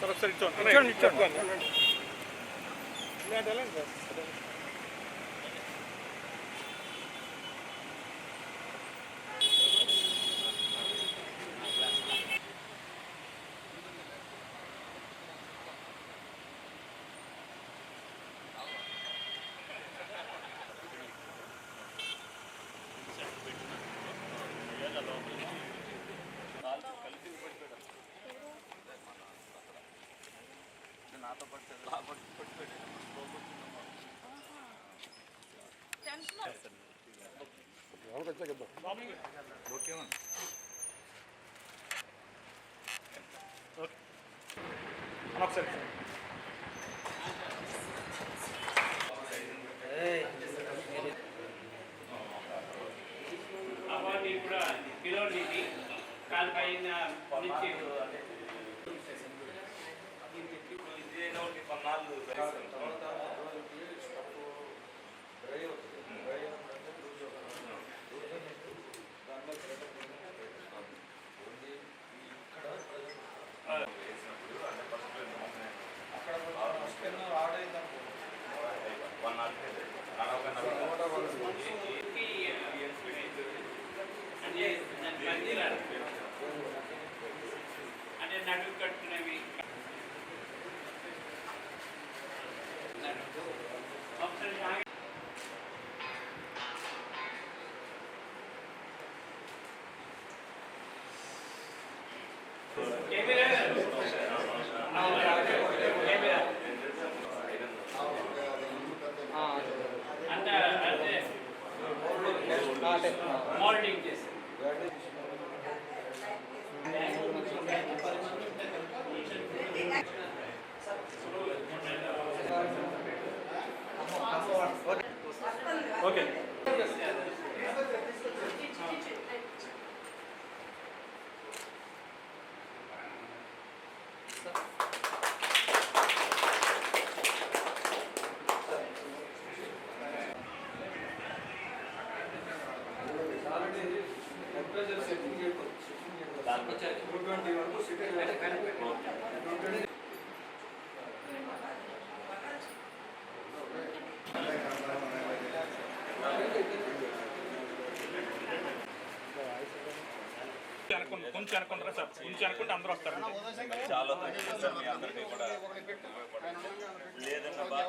Sir ఒకసారి আমার ত্রিপুরা বিরল নীতি কালকালীন নীতি ఇచ్చోండి ఇచ్చోండి ఇచ్చోండి ఒకసారి అవన్నీ కూడా పిలోనికి కాలు పైన నుంచి అంటే దాని పందిరాలు అంటే నడుము కట్టుకునేవి ఒకసారి ఆగి- కెమెరా కెమెరా అంటే అంటే మోల్డింగ్ చేసి ఓకే అనుకోండి కొంచెం అనుకుంటారా సార్. కొంచెం అనుకుంటే అందరూ వస్తారు. చాలా మీ అందరికీ కూడా లేదన్న బా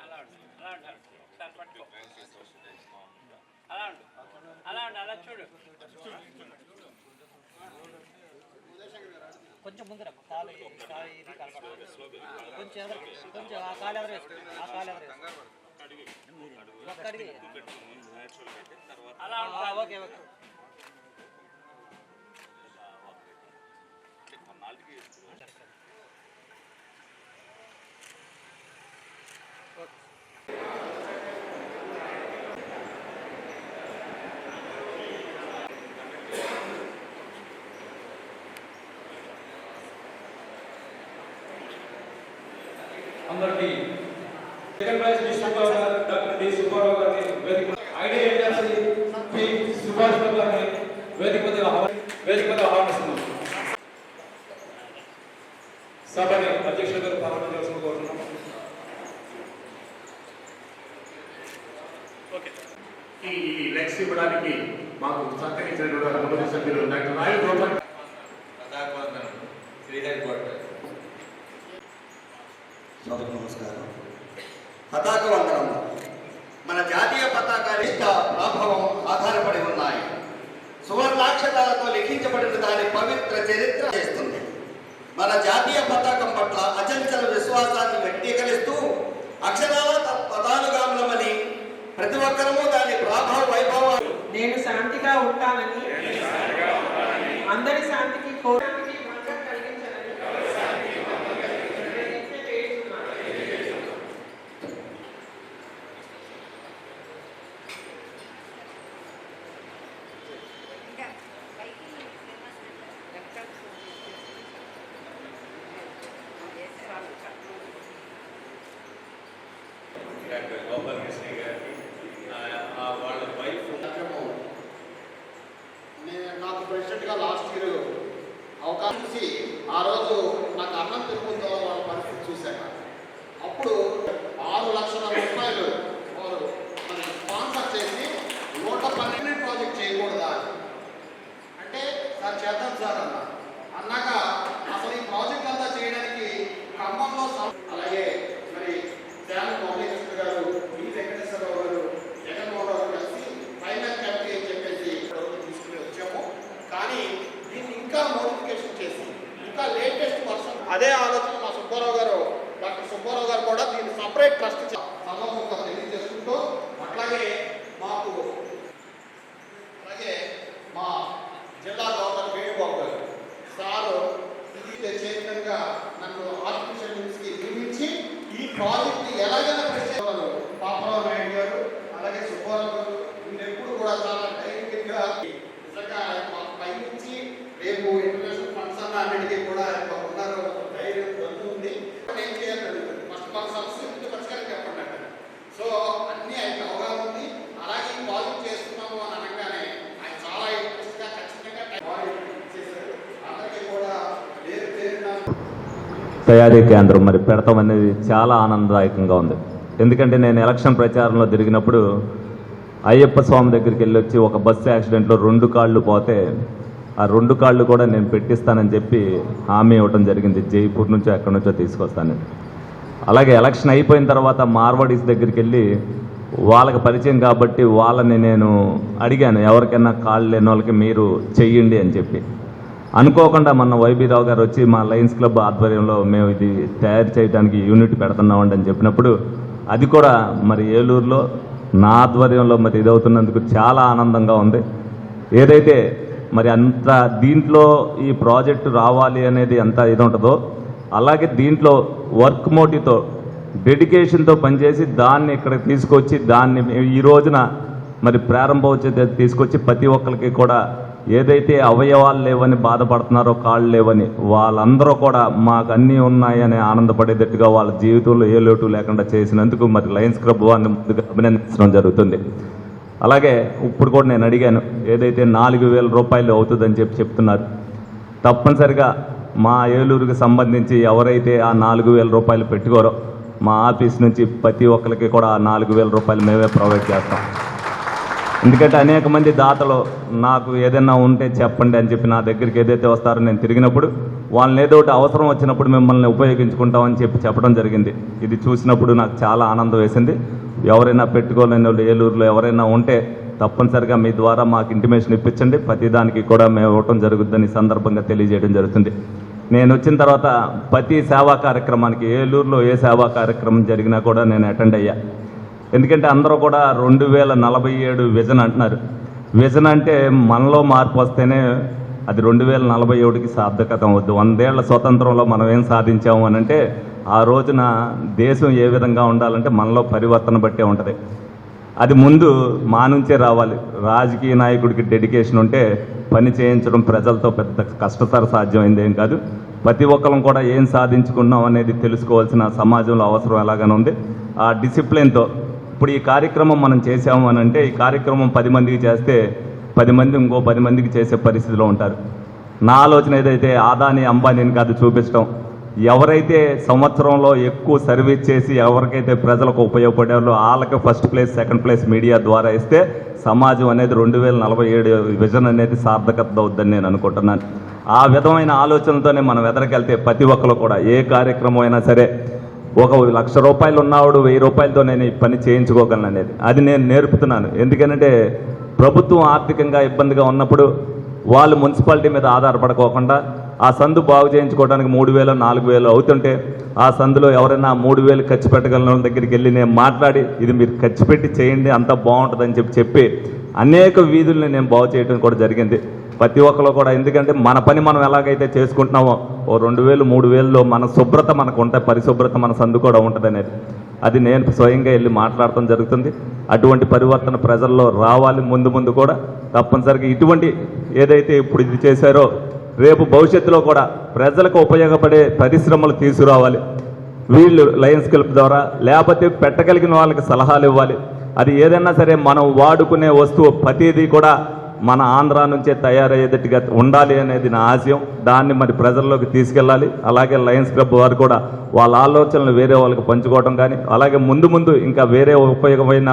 అలా ఉండు అలా ఉండు ఒకసారి పట్టుకో అలా ఉండు అలా ఉండు అలా చూడు కొంచెం ముందర కాలు ఇది. కొంచెం కొంచెం ఆ కాలు వేసుకో. ఆ కాలు అడిగి అలా ఓకే ఓకే. అందరికీ సెకండ్ ప్రైజ్ డి సుబ్బారావు గారు డాక్టర్ డి సుబ్బారావు గారిని వేదిక idea agency P Subhash Babu గారిని వేదిక మీద వేదిక మీద ఆహ్వానిస్తున్నాం సభని అధ్యక్షుల గారు ప్రారంభం ప్రారంభించాల్సిన కోరుతున్నాం. ఈ లెక్స్ ఇవ్వడానికి మాకు సహకరించినటువంటి కుటుంబ సభ్యులు డాక్టర్ రాయల్ గోపాల్ సోదరు నమస్కారం. పతాక వందనం మన జాతీయ పతాకాల ప్రభావం ఆధారపడి ఉన్నాయి? సువర్ణాక్షరాలతో లిఖించబడిన దాని పవిత్ర చరిత్ర చేస్తుంది. మన జాతీయ పతాకం పట్ల అచంచల విశ్వాసాన్ని వ్యక్తీకరిస్తూ అక్షరాల పదానుగాములమని ప్రతి ఒక్కరూ దాని ప్రభావ వైభవాలు. నేను శాంతిగా ఉంటానని అందరి శాంతికి కోరానికి ఆ రోజు నాకు అన్నం తిరుగుతుందో వాళ్ళ పరిస్థితి చూశాక అప్పుడు ఆరు లక్షల రూపాయలు వారు మరి స్పాన్సర్ చేసి నూట పన్నెండు ప్రాజెక్ట్ చేయకూడదా అంటే సార్ చేద్దాం సార్ అన్న అన్నాక అసలు ఈ ప్రాజెక్ట్ అంతా చేయడానికి ఖమ్మంలో సం- అలాగే మరి శ్యామ్ మౌలికృష్ణ గారు ఈ వెంకటేశ్వరరావు గారు జగన్మోహన్ రావు కలిసి ఫైనల్ కమిటీ అని చెప్పేసి ఇప్పటివరకు తీసుకుని వచ్చాము కానీ దీన్ని ఇంకా మోడిఫికేషన్ చేసి ఇంకా లేటెస్ట్ వర్షన్. అదే ఆలోచన మా సుబ్బారావు గారు డాక్టర్ సుబ్బారావు గారు కూడా దీన్ని సపరేట్ ట్రస్ట్ సభముఖం తెలియజేసుకుంటూ అట్లాగే మాకు అలాగే మా జిల్లా గవర్నర్ వేణుబాబు గారు సారు ఇది చైర్మన్గా నన్ను ఆర్టిఫిషియల్ న్యూస్కి నియమించి ఈ ప్రాజెక్ట్ ఎలాగైనా ప్రశ్నించారు పాపరావు నాయుడు గారు అలాగే సుబ్బారావు గారు వీళ్ళెప్పుడు కూడా చాలా డైనమిక్గా నిజంగా ఆయన మాకు పైనుంచి రేపు ఇంటర్నేషనల్ ఫండ్స్ అన్న అన్నిటికీ కూడా ఆయన ఉన్నారు ధైర్యం దొరుకుతుంది ఏం చేయాలి అడుగుతుంది ఫస్ట్ మన సమస్య ఇంటి పరిష్కారం చెప్పండి అంటారు. సో అన్ని ఆయనకి అవగాహన ఉంది అలాగే ఈ ప్రాజెక్ట్ చేస్తున్నాము అని అనగానే ఆయన చాలా ఇంట్రెస్ట్గా ఖచ్చితంగా ప్రాజెక్ట్ చేశారు అందరికీ కూడా పేరు పేరున తయారీ కేంద్రం మరి పెడతాం అనేది చాలా ఆనందదాయకంగా ఉంది. ఎందుకంటే నేను ఎలక్షన్ ప్రచారంలో తిరిగినప్పుడు అయ్యప్ప స్వామి దగ్గరికి వెళ్ళి వచ్చి ఒక బస్సు యాక్సిడెంట్లో రెండు కాళ్ళు పోతే ఆ రెండు కాళ్ళు కూడా నేను పెట్టిస్తానని చెప్పి హామీ ఇవ్వటం జరిగింది. జైపూర్ నుంచో ఎక్కడి నుంచో తీసుకొస్తాను. అలాగే ఎలక్షన్ అయిపోయిన తర్వాత మార్వాడీస్ దగ్గరికి వెళ్ళి వాళ్ళకి పరిచయం కాబట్టి వాళ్ళని నేను అడిగాను ఎవరికైనా కాళ్ళు లేని వాళ్ళకి మీరు చెయ్యండి అని చెప్పి. అనుకోకుండా మొన్న వైబీరావు గారు వచ్చి మా లయన్స్ క్లబ్ ఆధ్వర్యంలో మేము ఇది తయారు చేయడానికి యూనిట్ పెడుతున్నామండి అని చెప్పినప్పుడు అది కూడా మరి ఏలూరులో నా ఆధ్వర్యంలో మరి ఇదవుతున్నందుకు చాలా ఆనందంగా ఉంది. ఏదైతే మరి అంత దీంట్లో ఈ ప్రాజెక్టు రావాలి అనేది ఎంత ఇది ఉంటుందో అలాగే దీంట్లో వర్క్ మోటివ్తో డెడికేషన్తో పనిచేసి దాన్ని ఇక్కడ తీసుకొచ్చి దాన్ని ఈ రోజున మరి ప్రారంభోత్సవ తీసుకొచ్చి ప్రతి ఒక్కరికి కూడా ఏదైతే అవయవాలు లేవని బాధపడుతున్నారో కాళ్ళు లేవని వాళ్ళందరూ కూడా మాకు అన్నీ ఉన్నాయని ఆనందపడేటట్టుగా వాళ్ళ జీవితంలో ఏ లోటు లేకుండా చేసినందుకు మరి లయన్స్ క్లబ్ వారిని ముందుగా అభినందించడం జరుగుతుంది. అలాగే ఇప్పుడు కూడా నేను అడిగాను ఏదైతే నాలుగు వేల రూపాయలు అవుతుందని చెప్పి చెప్తున్నారు తప్పనిసరిగా మా ఏలూరుకి సంబంధించి ఎవరైతే ఆ నాలుగు వేల రూపాయలు పెట్టుకోరో మా ఆఫీస్ నుంచి ప్రతి ఒక్కరికి కూడా ఆ నాలుగు వేల రూపాయలు మేమే ప్రొవైడ్ చేస్తాం. ఎందుకంటే అనేక మంది దాతలు నాకు ఏదైనా ఉంటే చెప్పండి అని చెప్పి నా దగ్గరికి ఏదైతే వస్తారో నేను తిరిగినప్పుడు వాళ్ళని ఏదో ఒకటి అవసరం వచ్చినప్పుడు మిమ్మల్ని ఉపయోగించుకుంటామని చెప్పి చెప్పడం జరిగింది. ఇది చూసినప్పుడు నాకు చాలా ఆనందం వేసింది. ఎవరైనా పెట్టుకోలేని వాళ్ళు ఏలూరులో ఎవరైనా ఉంటే తప్పనిసరిగా మీ ద్వారా మాకు ఇంటిమేషన్ ఇప్పించండి. ప్రతిదానికి కూడా మేము ఇవ్వటం జరుగుతుందని సందర్భంగా తెలియజేయడం జరుగుతుంది. నేను వచ్చిన తర్వాత ప్రతి సేవా కార్యక్రమానికి ఏలూరులో ఏ సేవా కార్యక్రమం జరిగినా కూడా నేను అటెండ్ అయ్యా. ఎందుకంటే అందరూ కూడా రెండు వేల నలభై ఏడు విజన్ అంటున్నారు. విజన్ అంటే మనలో మార్పు వస్తేనే అది రెండు వేల నలభై ఏడుకి సార్థకత అవద్దు. వందేళ్ళ స్వతంత్రంలో మనం ఏం సాధించాము అని అంటే ఆ రోజున దేశం ఏ విధంగా ఉండాలంటే మనలో పరివర్తన బట్టే ఉంటుంది. అది ముందు మా నుంచే రావాలి. రాజకీయ నాయకుడికి డెడికేషన్ ఉంటే పని చేయించడం ప్రజలతో పెద్ద కష్టతర సాధ్యమైంది ఏం కాదు. ప్రతి ఒక్కరం కూడా ఏం సాధించుకున్నాం అనేది తెలుసుకోవాల్సిన సమాజంలో అవసరం ఎలాగనే ఉంది. ఆ డిసిప్లిన్తో ఇప్పుడు ఈ కార్యక్రమం మనం చేసాము అని అంటే ఈ కార్యక్రమం పది మందికి చేస్తే పది మంది ఇంకో పది మందికి చేసే పరిస్థితిలో ఉంటారు. నా ఆలోచన ఏదైతే ఆదాని అంబానీని కాదు చూపించడం ఎవరైతే సంవత్సరంలో ఎక్కువ సర్వీస్ చేసి ఎవరికైతే ప్రజలకు ఉపయోగపడారో వాళ్ళకి first place second place media ద్వారా ఇస్తే సమాజం అనేది రెండు వేల నలభై ఏడు విజన్ అనేది సార్థకత అవుద్దని నేను అనుకుంటున్నాను. ఆ విధమైన ఆలోచనతోనే మనం ఎదరికెళ్తే ప్రతి ఒక్కరు కూడా ఏ కార్యక్రమం అయినా సరే ఒక లక్ష రూపాయలు ఉన్నవాడు వెయ్యి రూపాయలతో నేను ఈ పని చేయించుకోగలను అనేది. అది నేను నేర్పుతున్నాను. ఎందుకంటే ప్రభుత్వం ఆర్థికంగా ఇబ్బందిగా ఉన్నప్పుడు వాళ్ళు మున్సిపాలిటీ మీద ఆధారపడుకోకుండా ఆ సందు బాగు చేయించుకోవడానికి మూడు వేలు నాలుగు వేలు అవుతుంటే ఆ సందులో ఎవరైనా మూడు వేలు ఖర్చు పెట్టగలను వాళ్ళ దగ్గరికి వెళ్ళి నేను మాట్లాడి ఇది మీరు ఖర్చు పెట్టి చేయండి అంత బాగుంటుందని చెప్పి చెప్పి అనేక వీధుల్ని నేను బాగు చేయడం కూడా జరిగింది. ప్రతి ఒక్కరు కూడా. ఎందుకంటే మన పని మనం ఎలాగైతే చేసుకుంటున్నామో ఓ రెండు వేలు మూడు వేలలో మన శుభ్రత మనకు ఉంటాయి పరిశుభ్రత మన సందు కూడా ఉంటుంది అనేది అది నేను స్వయంగా వెళ్ళి మాట్లాడటం జరుగుతుంది. అటువంటి పరివర్తన ప్రజల్లో రావాలి ముందు ముందు కూడా. తప్పనిసరిగా ఇటువంటి ఏదైతే ఇప్పుడు ఇది చేశారో రేపు భవిష్యత్తులో కూడా ప్రజలకు ఉపయోగపడే పరిశ్రమలు తీసుకురావాలి. వీళ్ళు లయన్స్ క్లబ్ ద్వారా లేకపోతే పెట్టగలిగిన వాళ్ళకి సలహాలు ఇవ్వాలి. అది ఏదైనా సరే మనం వాడుకునే వస్తువు ప్రతిదీ కూడా మన ఆంధ్ర నుంచే తయారయ్యేటట్టుగా ఉండాలి అనేది నా ఆశయం. దాన్ని మరి ప్రజల్లోకి తీసుకెళ్ళాలి. అలాగే లయన్స్ క్లబ్ వారు కూడా వాళ్ళ ఆలోచనలు వేరే వాళ్ళకి పంచుకోవడం కానీ అలాగే ముందు ముందు ఇంకా వేరే ఉపయోగమైన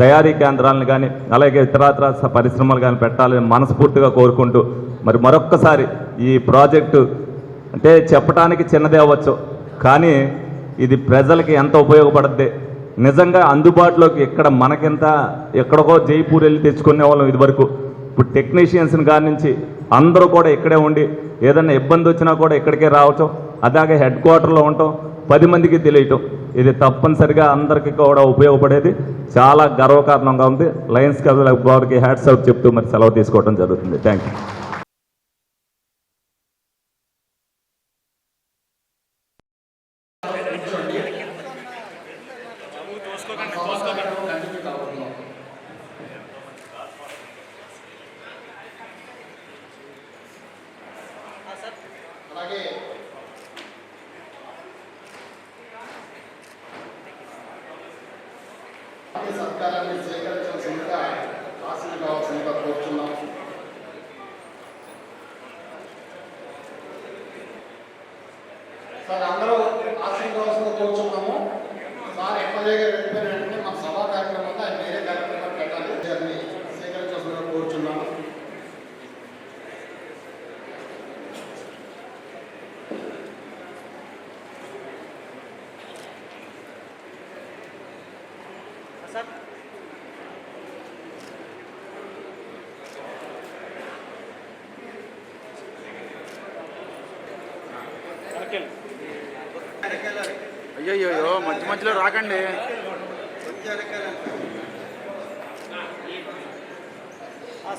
తయారీ కేంద్రాలను కానీ అలాగే ఇతరత్ర పరిశ్రమలు కానీ పెట్టాలని మనస్ఫూర్తిగా కోరుకుంటూ మరి మరొక్కసారి ఈ ప్రాజెక్టు అంటే చెప్పడానికి చిన్నదే అవ్వచ్చు కానీ ఇది ప్రజలకి ఎంత ఉపయోగపడద్ది? నిజంగా అందుబాటులోకి ఇక్కడ మనకింత ఎక్కడికో జైపూర్ వెళ్ళి తెచ్చుకునే వాళ్ళం ఇదివరకు. ఇప్పుడు టెక్నీషియన్స్ని కాడి నుంచి అందరూ కూడా ఇక్కడే ఉండి ఏదైనా ఇబ్బంది వచ్చినా కూడా ఇక్కడికే రావటం అలాగే హెడ్ క్వార్టర్లో ఉండటం పది మందికి తెలియటం ఇది తప్పనిసరిగా అందరికీ కూడా ఉపయోగపడేది. చాలా గర్వకారణంగా ఉంది. లయన్స్ కథల వారికి హ్యాట్స్ అవుట్ చెప్తూ మరి సెలవు తీసుకోవడం జరుగుతుంది. థ్యాంక్ యూ అందరూ ఆశీర్వాదంగా కూర్చున్నాము. సార్ ఎమ్మెల్యే గారు వెళ్ళిపోయిన వెంటనే మన సభా కార్యక్రమంలో ఆయన వేరే కార్యక్రమాలు పెట్టాలి. దాన్ని స్వీకరించాల్సిందిగా కోరుచున్నాను సార్ అయ్యయ్యో మధ్య మధ్యలో రాకండి.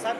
సార్.